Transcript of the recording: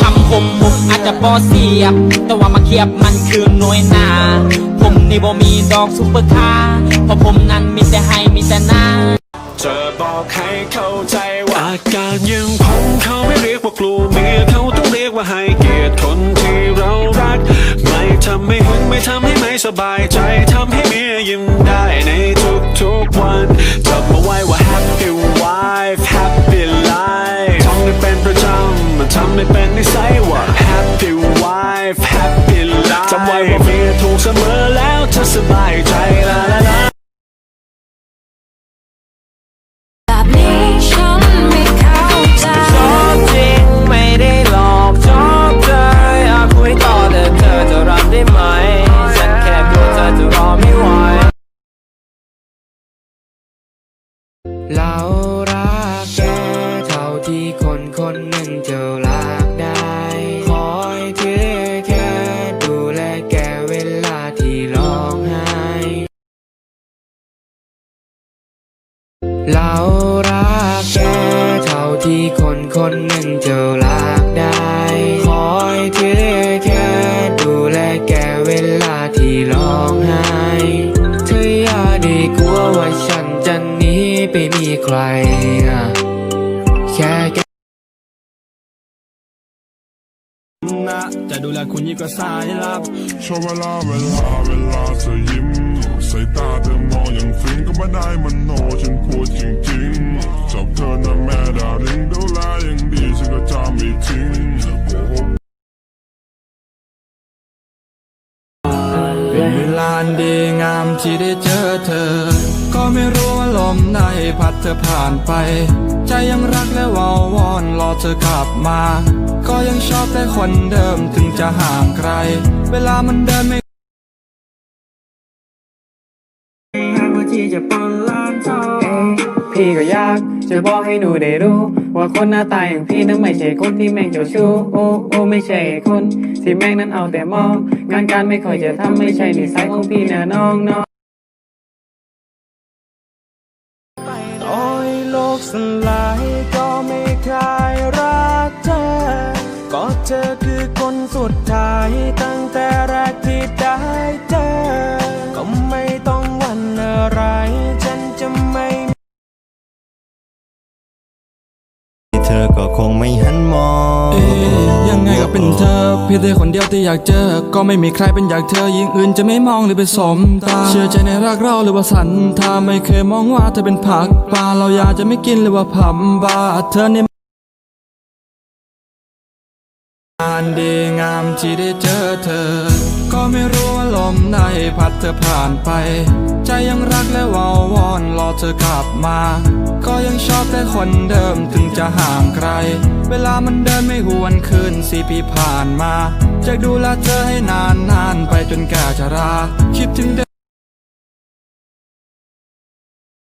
คำคมผมอาจจะบอเสียบ แต่ว่ามาเคียบมันคือหน่วยหนาผมนี่บ่มีดอกซุปเปอร์คาร์เพราะผมนั้นมีแต่ให้มีแต่หน้าเธอบอกให้เข้าใจว่าอาการยังผมเขาไม่เรียกว่ากลัวเมียเขาต้องเรียกว่าให้เกียรติคนที่เรารัก ไม่ทำให้หึงไม่ทำให้ไม่สบายใจทำให้เมียยิ้มได้ในทุกๆวัน ว่า happy wife happy life จำไว้ว่าเมียถูกเสมอแล้วเธอสบายใจลา เรารักแกเท่าที่คนคนหนึ่งจะรักได้ คอยเธอแค่ดูแลแกเวลาที่ร้องไห้ เธออย่าได้กลัวว่าฉันจะหนีไปมีใคร นะจะดูแลคุณยิ่งกว่าสายลับชอบเวลาเวลาเวลาเธอยิ้มสายตาเธอมองอย่างฟินก็ไม่ได้มันโนฉันพูดจริงๆชอบเธอนะแม่ดาริงดูแลอย่างดีฉันก็จะไม่ทิ้งเป็นเวลาดีงามที่ได้เจอเธอ มใดพัดเธอผ่านไป ใจยังรักและวาววอนรอเธอกลับมา ก็ยังชอบแต่คนเดิมถึงจะห่างไกล เวลามันเดินไม่หากว่าที่จะปนล้านท่าพี่ก็อยากจะบอกให้หนูได้รู้ ว่าคนหน้าตาอย่างพี่นั้นไม่ใช่คนที่แม่งเจ้าชู้โอ้โอ้ไม่ใช่คนที่แม่งนั้นเอาแต่มอง งานการไม่ค่อยจะทำไม่ใช่นิสัยของพี่นะน้องน้อง กสลายก็ไม่คลายรักเธอ ก็เธอคือคนสุดท้าย พียงเธอคนเดียวที่อยากเจอ ก็ไม่มีใครเป็นอยากเธอยิ่งอื่นจะไม่มองหรือไปสมตา เชื่อใจในรักเราหรือว่าสันทาไม่เคยมองว่าเธอเป็นผักปลาเราอยากจะไม่กินหรือว่าผับบาเธอเนี่ยานดีงามที่ได้เจอเธอ ก็ไม่รู้ว่าลมใดพัดเธอผ่านไป ใจยังรักและวาวอนรอเธอกลับมา ก็ยังชอบแต่คนเดิมถึงจะห่างไกล เวลามันเดินไม่หวนคืนสี่ปีผ่านมา จะดูแลเธอให้นานนานไปจนแก่ชรา คิดถึงเ